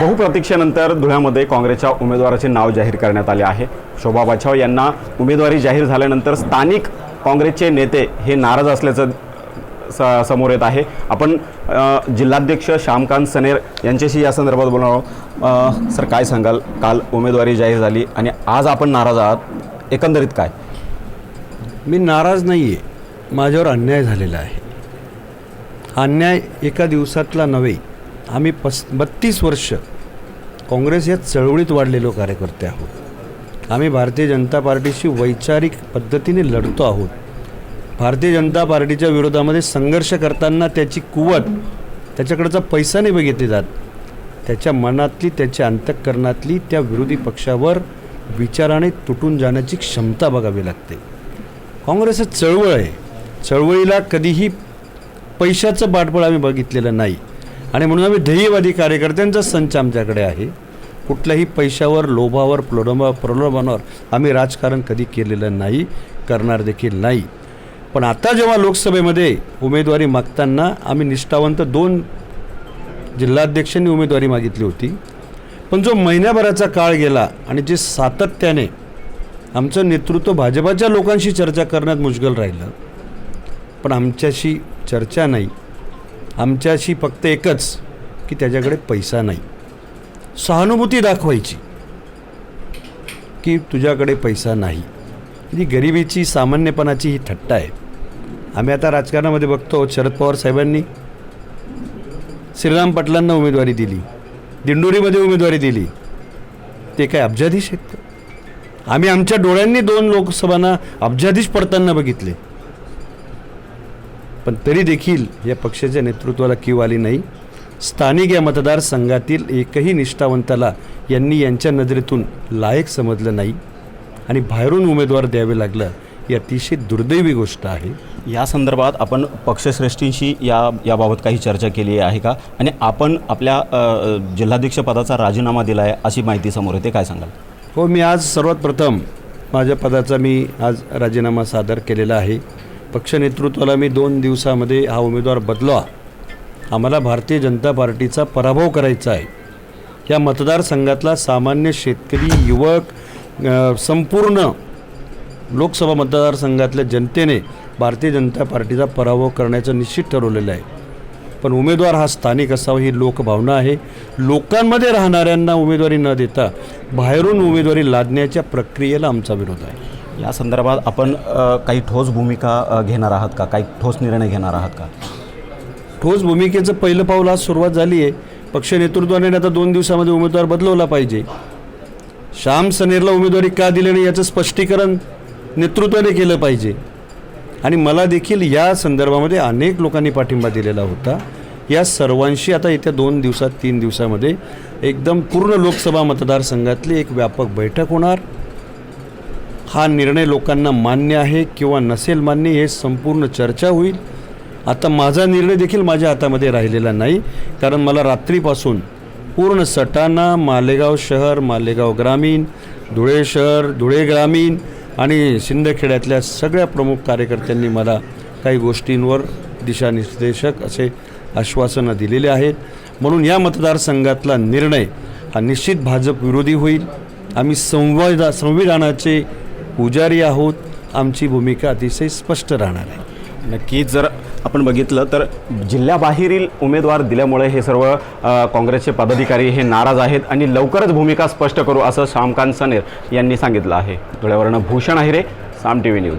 बहुप्रतीक्षेनंतर धुळ्यामध्ये काँग्रेसच्या उमेदवाराचे नाव जाहीर करण्यात आले आहे. शोभा बछाव यांना उमेदवारी जाहीर झाल्यानंतर स्थानिक काँग्रेसचे नेते हे नाराज असल्याचं स समोर येत आहे. आपण जिल्हाध्यक्ष श्यामकांत सनेर यांच्याशी या संदर्भात बोलणार आहोत. सर काय सांगाल? काल उमेदवारी जाहीर झाली आणि आज आपण नाराज आहात. एकंदरीत काय? मी नाराज नाही आहे माझ्यावर अन्याय झालेला आहे. अन्याय एका दिवसातला नव्हे आम्ही पस बत्तीस वर्ष काँग्रेस या चळवळीत वाढलेलो कार्यकर्ते आहोत. आम्ही भारतीय जनता पार्टीशी वैचारिक पद्धतीने लढतो आहोत. भारतीय जनता पार्टीच्या विरोधामध्ये संघर्ष करताना त्याची कुवत त्याच्याकडचा पैसा नाही बघितले जात. त्याच्या मनातली त्याच्या अंतःकरणातली त्या विरोधी पक्षावर विचाराने तुटून जाण्याची क्षमता बघावी लागते. काँग्रेस हे चळवळ आहे. चळवळीला कधीही पैशाचं पाठबळ आम्ही बघितलेलं नाही. आणि म्हणून आम्ही ध्येयवादी कार्यकर्त्यांचा संच आमच्याकडे आहे. कुठल्याही पैशावर लोभावर प्रलोभा प्रलोभनावर आम्ही राजकारण कधी केलेलं नाही करणार देखील नाही. पण आता जेव्हा लोकसभेमध्ये उमेदवारी मागताना आम्ही निष्ठावंत दोन जिल्हाध्यक्षांनी उमेदवारी मागितली होती. पण जो महिन्याभराचा काळ गेला आणि जे सातत्याने आमचं नेतृत्व भाजपाच्या लोकांशी चर्चा करण्यात मुश्गल राहिलं. पण आमच्याशी चर्चा नाही. आमच्याशी फक्त एकच की त्याच्याकडे पैसा नाही. सहानुभूती दाखवायची की तुझ्याकडे पैसा नाही. ही गरिबीची सामान्यपणाची ही थट्टा आहे. आम्ही आता राजकारणामध्ये बघतो शरद पवार साहेबांनी श्रीराम पाटलांना उमेदवारी दिली दिंडोरीमध्ये उमेदवारी दिली. ते काय अब्जाधीश आहेत का? आम्ही आमच्या डोळ्यांनी दोन लोकसभांना अब्जाधीश पडताना बघितले. पण तरी देखील या पक्षाच्या नेतृत्वाला किव आली नाही. स्थानिक या मतदारसंघातील एकही निष्ठावंताला यांनी यांच्या नजरेतून लायक समजलं नाही. आणि बाहेरून उमेदवार द्यावे लागलं ही अतिशय दुर्दैवी गोष्ट आहे. या संदर्भात आपण पक्षश्रेष्ठींशी या याबाबत काही चर्चा केली आहे का? आणि आपण आपल्या अ, जिल्हाध्यक्ष पदाचा राजीनामा दिला आहे अशी माहिती समोर येते. काय सांगाल? हो मी आज सर्वात प्रथम माझ्या पदाचा मी आज राजीनामा सादर केलेला आहे. पक्ष नेतृत्वाला मी दोन दिवसामध्ये हा उमेदवार बदलवा आम्हाला भारतीय जनता पार्टीचा पराभव करायचा आहे. या मतदारसंघातला सामान्य शेतकरी युवक संपूर्ण लोकसभा मतदारसंघातल्या जनतेने भारतीय जनता पार्टीचा पराभव करण्याचं निश्चित ठरवलेलं आहे. पण उमेदवार हा स्थानिक असावा ही लोकभावना आहे. लोकांमध्ये राहणाऱ्यांना उमेदवारी न देता बाहेरून उमेदवारी लादण्याच्या प्रक्रियेला आमचा विरोध आहे. या संदर्भात आपण काही ठोस भूमिका घेणार आहात का? काही ठोस निर्णय घेणार आहात का? ठोस भूमिकेचं पहिलं पाऊल आज सुरुवात झाली आहे. पक्ष नेतृत्वाने आता दोन दिवसामध्ये उमेदवार बदलवला पाहिजे. श्याम सनेरला उमेदवारी का दिली नाही याचं स्पष्टीकरण नेतृत्वाने केलं पाहिजे. आणि मला देखील या संदर्भामध्ये अनेक लोकांनी पाठिंबा दिलेला होता. या सर्वांशी आता येत्या दोन दिवसात तीन दिवसामध्ये एकदम पूर्ण लोकसभा मतदारसंघातली एक व्यापक बैठक होणार. हा निर्णय लोकांना मान्य आहे किंवा नसेल मान्य हे संपूर्ण चर्चा होईल. आता माझा निर्णय देखील माझ्या हातामध्ये राहिलेला नाही कारण मला रात्रीपासून पूर्ण सटाणा मालेगाव शहर मालेगाव ग्रामीण धुळे शहर धुळे ग्रामीण आणि शिंदखेड्यातल्या सगळ्या प्रमुख कार्यकर्त्यांनी मला काही गोष्टींवर दिशानिर्देशक असे आश्वासनं दिलेले आहेत. म्हणून या मतदारसंघातला निर्णय हा निश्चित भाजप विरोधी होईल. आम्ही संवादा संविधानाचे पुजारी आहोत आमची भूमिका अतिशय स्पष्ट राहणार आहे. नक्कीच जर आपण बघितलं तर जिल्ह्याबाहेरील उमेदवार दिल्यामुळे हे सर्व काँग्रेसचे पदाधिकारी हे नाराज आहेत आणि लवकरच भूमिका स्पष्ट करू असं श्यामकांत सनेर यांनी सांगितलं आहे. धुळ्यावरनं Bhushan Ahire Saam T V news.